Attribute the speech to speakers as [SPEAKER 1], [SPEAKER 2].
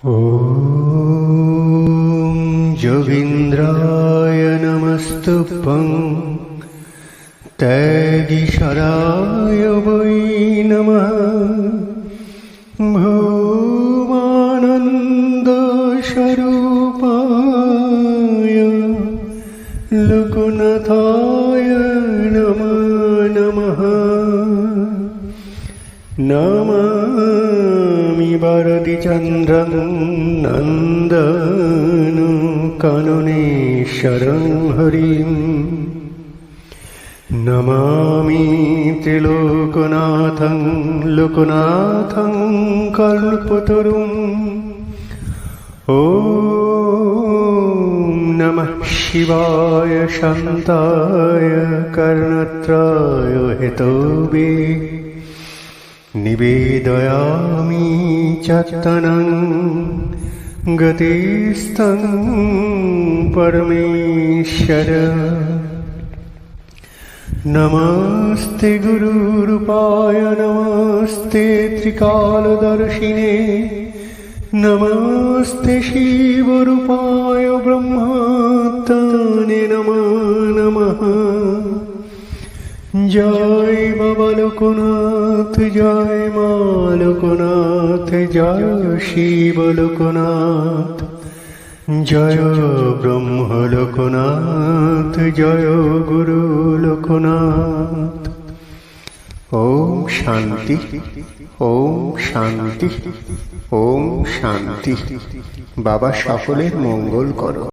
[SPEAKER 1] ॐ जोगीन्द्राय नमस्तुभ्यं तैगिशराय वै नमः। भूमानन्दस्वरूपाय लोकनाथाय नमो नमः। नमामि भारतिचन्द्रं नन्दनकाननेश्वरं हरिम् नमामि त्रिलोकनाथं लोकनाथं कल्पतरुम् ॐ नमः शिवाय शान्ताय कर्णत्राय हेतवे निवेदयामि चत्तनं गतिस्तं परमेश्वर नमस्ते गुरुरूपाय नमस्ते त्रिकालदर्शिने नमस्ते शिवरूपाय ब्रह्मात्मने জয় বাবা লোকনাথ জয় মা লোকনাথ জয় শিব লোকনাথ জয় ব্রহ্ম লোকনাথ, জয় গুরু লোকনাথ। ওম শান্তি ওম শান্তি ওম শান্তি। বাবা সকলের মঙ্গল করো।